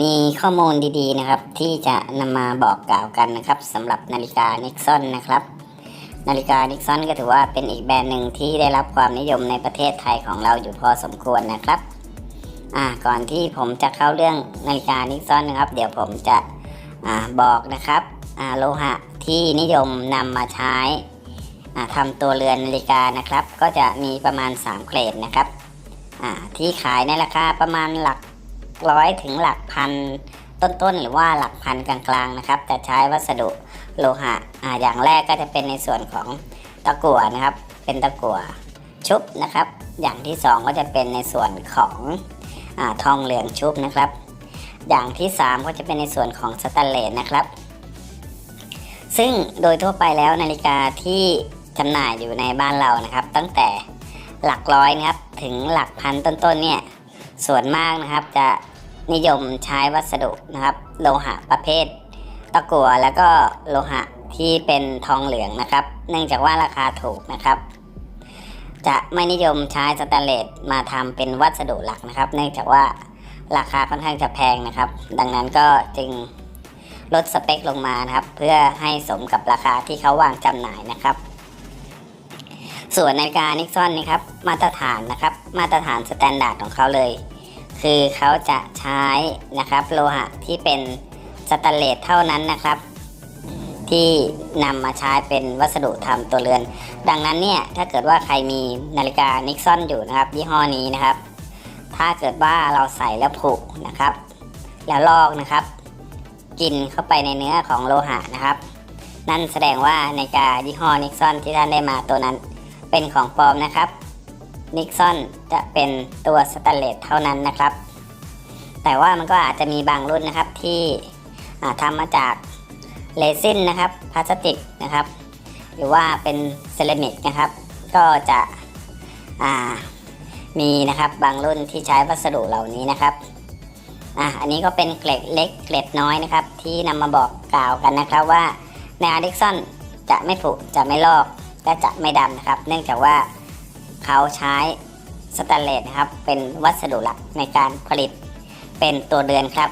มีข้อมูลดีๆนะครับ ที่จะนำมาบอกกล่าวกันนะครับสำหรับนาฬิกานิกซอนนะครับ นาฬิกานิกซอนก็ถือว่าเป็นอีกแบรนด์หนึ่งที่ได้รับความนิยมในประเทศไทยของเราอยู่พอสมควรนะครับก่อนที่ผมจะเข้าเรื่องนาฬิกานิกซอนนะครับ เดี๋ยวผมจะอบอกนะครับโลหะที่นิยมนำมาใช้ทำตัวเรือนนาฬิกานะครับ ก็จะมีประมาณ 3 เกรดนะครับที่ขายในราคาประมาณหลัก ร้อยถึงหลักพันต้นๆ หรือว่าหลักพันกลางๆนะครับจะใช้วัสดุโลหะอ่าอย่างแรกก็จะเป็นในส่วนของตะกั่วนะครับ เป็นตะกั่วชุบนะครับ อย่างที่สองก็จะเป็นในส่วนของอทองเหลืองชุบนะครับ อย่างที่สามก็จะเป็นในส่วนของสแตนเลสนะครับ ซึ่งโดยทั่วไปแล้วนาฬิกาที่จำหน่ายอยู่ในบ้านเรานะครับ ตั้งแต่หลักร้อยนะครับถึงหลักพันต้นๆเนี่ย ส่วนมากนะครับจะนิยมใช้วัสดุนะครับ โลหะประเภท ตะกั่วแล้วก็โลหะที่เป็นทองเหลืองนะครับ เนื่องจากว่าราคาถูกนะครับ จะไม่นิยมใช้สแตนเลสมาทำเป็นวัสดุหลักนะครับ เนื่องจากว่าราคาค่อนข้างจะแพงนะครับ ดังนั้นก็จึงลดสเปคลงมานะครับ เพื่อให้สมกับราคาที่เขาวางจำหน่ายนะครับ ส่วนนาฬิกานิกซอนนะครับมาตรฐานนะครับมาตรฐานสแตนดาร์ดของเขาเลย คือเขาจะใช้นะครับโลหะที่เป็นสแตนเลสเท่านั้นนะครับ ที่นำมาใช้เป็นวัสดุทำตัวเรือน ดังนั้นเนี่ยถ้าเกิดว่าใครมีนาฬิกานิกซอนอยู่นะครับยี่ห้อนี้นะครับ ถ้าเกิดว่าเราใส่แล้วผุนะครับ แล้วลอกนะครับ กินเข้าไปในเนื้อของโลหะนะครับ นั่นแสดงว่านาฬิกายี่ห้อนิกซอนที่ท่านได้มาตัวนั้น เป็นของปลอมนะครับนิกซอนจะเป็นตัวสแตนเลสเท่านั้นนะครับ แต่ว่ามันก็อาจจะมีบางรุ่นนะครับที่ทำมาจากเรซินนะครับพลาสติกนะครับ หรือว่าเป็นเซรามิกนะครับ ก็จะมีนะครับบางรุ่นที่ใช้วัสดุเหล่านี้นะครับอะอันนี้ก็เป็นเกล็ดเล็กเกล็ดน้อยนะครับ ที่นำมาบอกกล่าวกันนะครับว่าในอาร์ดิกซอนจะไม่ผุจะไม่ลอก และจะไม่ดำนะครับ เนื่องจากว่าเขาใช้สแตนเลสนะครับ เป็นวัสดุหลักในการผลิตเป็นตัวเรือนครับ